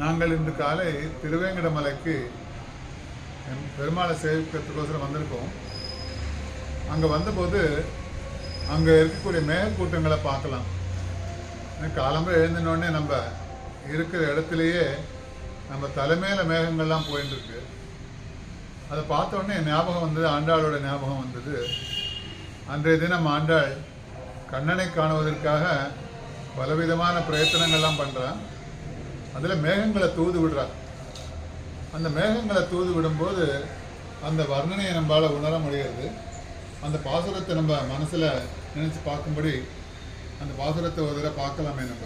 நாங்கள் இன்று காலை திருவேங்கடமலைக்கு என் பெருமாளை சேவிக்கிறதுக்கோசரம் வந்திருக்கோம். அங்கே வந்தபோது அங்கே இருக்கக்கூடிய மேகக்கூட்டங்களை பார்க்கலாம். காலம்பரம் எழுந்தினோடனே நம்ம இருக்கிற இடத்துலையே நம்ம தலைமையில் மேகங்கள்லாம் போயிட்டு அதை பார்த்தோன்னே ஞாபகம் வந்தது ஆண்டாளோட ஞாபகம் வந்தது. அன்றைய தினம் ஆண்டாள் கண்ணனை காணுவதற்காக பலவிதமான பிரயத்தனங்கள்லாம் பண்ணுறான் அதில் மேகங்களை தூது விடுறா அந்த மேகங்களை தூது விடும்போது அந்த வர்ணனையை நம்மளால் உணர முடியாது. அந்த பாசுரத்தை நம்ம மனசில் நினச்சி பார்க்கும்படி அந்த பாசுரத்தை ஒரு தடவை பார்க்கலாமே நம்ம.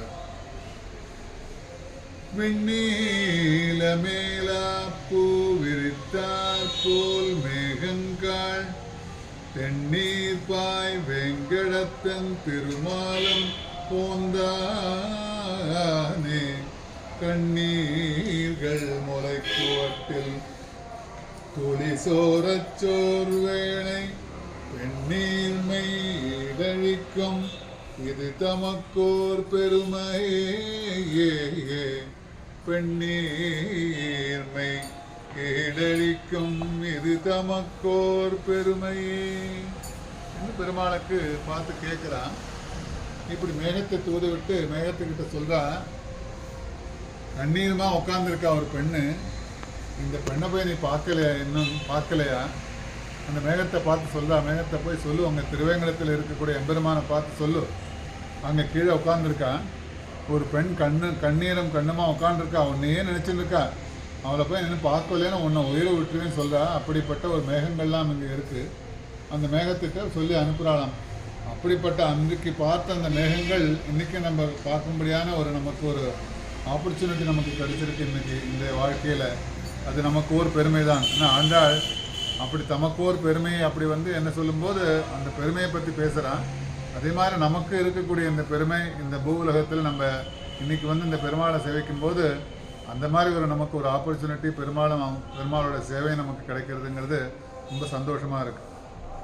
விண்ணீல மேலா பூ விரித்தார் போல் மேகங்கள். தென்னீர் பாய் வெங்கடத்தன் திருமாலம் போந்தார். கோட்டில் துளி சோரச் சோர்வேளை பெண்ணீர்மை இடழிக்கும் இது தமக்கோர் பெருமையே பெண்ணீர்மை இடழிக்கும் இது தமக்கோர் பெருமையே. பெருமாளுக்கு பார்த்து கேட்குறான். இப்படி மேகத்தை தூது விட்டு மேகத்துக்கிட்ட சொல்றா கண்ணீருமா உட்காந்துருக்கா ஒரு பெண்ணு. இந்த பெண்ணை போய் நீ பார்க்கலையா இன்னும் பார்க்கலையா? அந்த மேகத்தை பார்த்து சொல்லா மேகத்தை போய் சொல்லு. அங்கே திருவேங்கடத்தில் இருக்கக்கூடிய எம்பெருமானை பார்த்து சொல்லு. அங்கே கீழே உட்காந்துருக்கா ஒரு பெண் கண்ணு கண்ணீரம் கண்ணுமா உட்காந்துருக்கா உன்னையே நினச்சிருக்கா? இருக்கா அவளை போய் நின்று பார்க்கலைன்னு உன்னை உயிரை விட்டுருவேன்னு சொல்கிறா அப்படிப்பட்ட ஒரு மேகங்கள்லாம் இங்கே இருக்குது அந்த மேகத்துக்கு சொல்லி அனுப்புகிறாளாம் அப்படிப்பட்ட அன்றைக்கு பார்த்த அந்த மேகங்கள் இன்றைக்கி நம்ம பார்க்கும்படியான ஒரு நமக்கு ஒரு ஆப்பர்ச்சுனிட்டி நமக்கு கிடைச்சிருக்கு இன்னைக்கு இந்த வாழ்க்கையில். அது நமக்கு ஒரு பெருமை தான் ஏன்னா ஆண்டாள் அப்படி தமக்கு ஒரு பெருமை அப்படி வந்து என்ன சொல்லும்போது அந்த பெருமையை பற்றி பேசுகிறான் அதே மாதிரி நமக்கு இருக்கக்கூடிய இந்த பெருமை இந்த பூ உலகத்தில் நம்ம இன்றைக்கி வந்து இந்த பெருமாளை சேவைக்கும் போது அந்த மாதிரி ஒரு நமக்கு ஒரு ஆப்பர்ச்சுனிட்டி பெருமாளும் பெருமாளோட சேவை நமக்கு கிடைக்கிறதுங்கிறது ரொம்ப சந்தோஷமாக இருக்குது